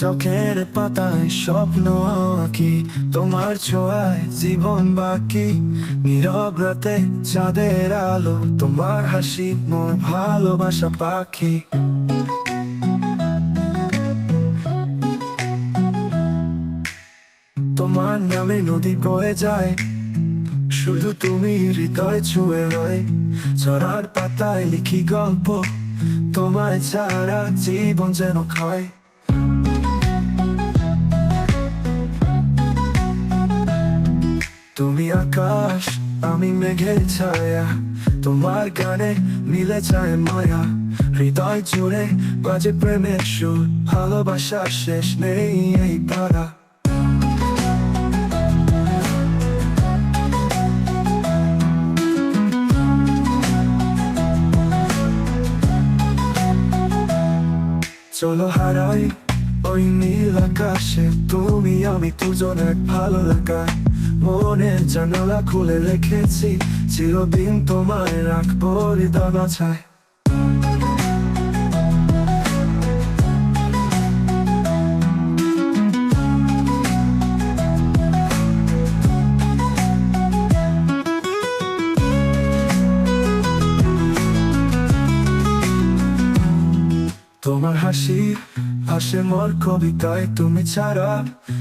চোখের পাতায় স্বপ্ন আঁকি, তোমার ছোঁয়ায় জীবন বাকি। নীরব রাতে চাঁদের আলো, তোমার হাসি মোর ভালোবাসা পাখি। তোমার নামে নদী বয়ে যায় শুধু তুমি হৃদয় ছুঁয়ে রয়। চড়ার পাতায় লিখি গল্প, তোমায় ছাড়া জীবন যেন ক্ষয়। তুমি আকাশ, আমি মেঘের ছায়া, তোমার গানে মিলে যায় মায়া। হৃদয় জুড়ে বাজে প্রেমের সুর, ভালোবাসার শেষ নেই এই পাড়া। চলো হারাই ওই নীল আকাশে তুমি আমি দুজন এক ভালো লাগায় মনের জানালা খুলে রেখেছি চিরদিন তোমায় রাখব হৃদয় বাছায় তোমার হাসি, হাসে মোর কবিতায় তুমি ছাড়া।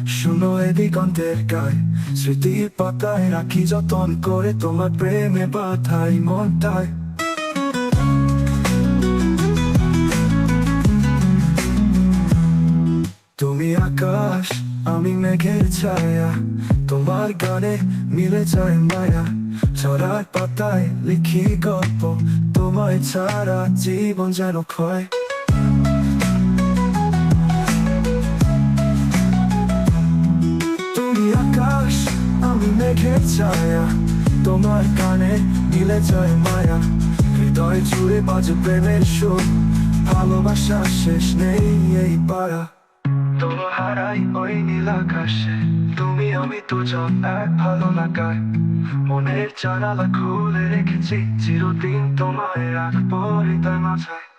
শুনো এ দিগন্তের গায়, স্মৃতির পাতায় রাখি যতন করে তোমার প্রেমে বাধাই মনটায়। তুমি আকাশ, আমি মেঘের ছায়া, তোমার গানে মিলে যায় মায়া। ছড়ার পাতায় লিখি গল্প, তোমায় ছাড়া জীবন যেন ক্ষয়। ছায়া তোমার কানে মিলে যায় মায়া। হৃদয় জুড়ে বাজে প্রেমের সুর ভালোবাসা শেষ নেই এই পাড়া তোমার হারাই ওই নীল আকাশে, তুমি আমি দুজন এক ভালো লাগায়। মনের জানালা খুলে রেখেছি, চিরদিন তোমায় রাখব হৃদয় মাথায়